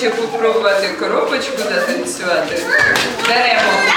хоче попробувати коробочку затанцювати, беремо.